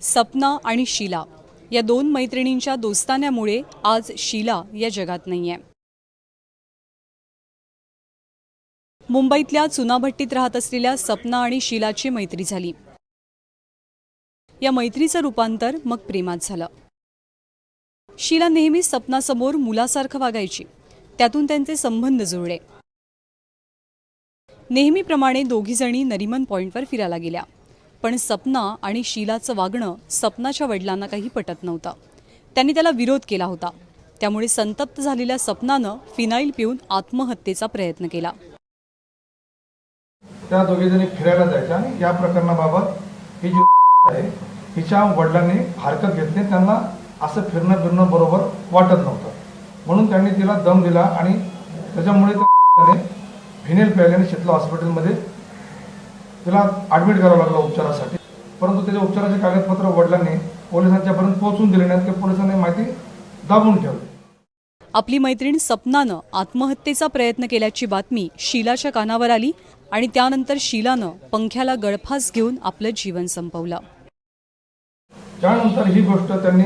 सपना आणि शीला या दोन मैत्रिणींच्या दोस्तान्यामुळे आज शीला या जगात नाही आहे मुंबईतल्या चुनाभट्टीत राहत असलेल्या सपना आणि शीलाची मैत्री झाली. या मैत्रीचं रूपांतर मग प्रेमात झालं. शीला नेहमी सपनासमोर मुलासारखं वागायची. त्यातून त्यांचे संबंध जुळले. नेहमीप्रमाणे दोघीजणी नरिमन पॉईंटवर फिरायला गेल्या. पण सपना आणि शीलाचं वागणं सपनाच्या वडिलांना काही पटत नव्हतं. त्यांनी त्याला विरोध केला होता. त्यामुळे संतप्त झालेल्या सपनानं फिनाईल पिऊन आत्महत्येचा प्रयत्न केला. त्या दोघे जणी फिरायला जायच्या आणि या प्रकरणाबाबत ही जी आहे हिच्या वडिलांनी हरकत घेतली त्यांना असं फिरणं फिरणं बरोबर वाटत नव्हतं. म्हणून त्यांनी तिला दम दिला आणि त्याच्यामुळे फिनेल प्यायल्याने शितला हॉस्पिटलमध्ये तिला ॲडमिट करावं लागलं उपचारासाठी. परंतु त्याच्या उपचाराचे कागदपत्र वडिलांनी पोलिसांच्यापर्यंत पोहोचून दिले नाहीत की पोलिसांनी माहिती दाबून ठेवली. आपली मैत्रीण सपनानं आत्महत्येचा प्रयत्न केल्याची बातमी शीलाच्या कानावर आली आणि त्यानंतर शीलानं पंख्याला गळफास घेऊन आपलं जीवन संपवलं. त्यानंतर ही गोष्ट त्यांनी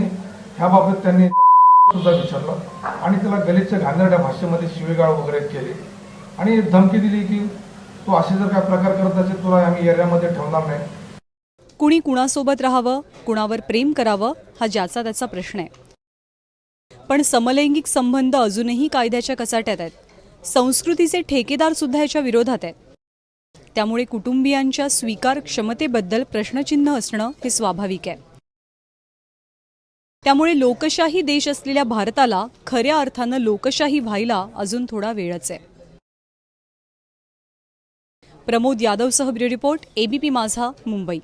ह्या बाबत त्यांनी सुद्धा विचारलं आणि त्याला गलिच्छ घाणेरड्या भाषेमध्ये शिवेगाळ वगैरे केली. आणि धमकी दिली की तू असे जर काय प्रकार करत असेल तुला आम्ही एरियामध्ये ठेवणार नाही. कुणी कुणासोबत राहावं कुणावर प्रेम करावं हा ज्याचा त्याचा प्रश्न आहे. पण समलैंगिक संबंध अजूनही कायद्याच्या कचाट्यात आहेत. संस्कृतीचे ठेकेदार सुद्धा याच्या विरोधात आहेत. त्यामुळे कुटुंबियांच्या स्वीकार क्षमतेबद्दल प्रश्नचिन्ह असणं हे स्वाभाविक आहे. त्यामुळे लोकशाही देश असलेल्या भारताला खऱ्या अर्थानं लोकशाही व्हायला अजून थोडा वेळच आहे. Pramod यादवसह bureau report ABP Majha Mumbai.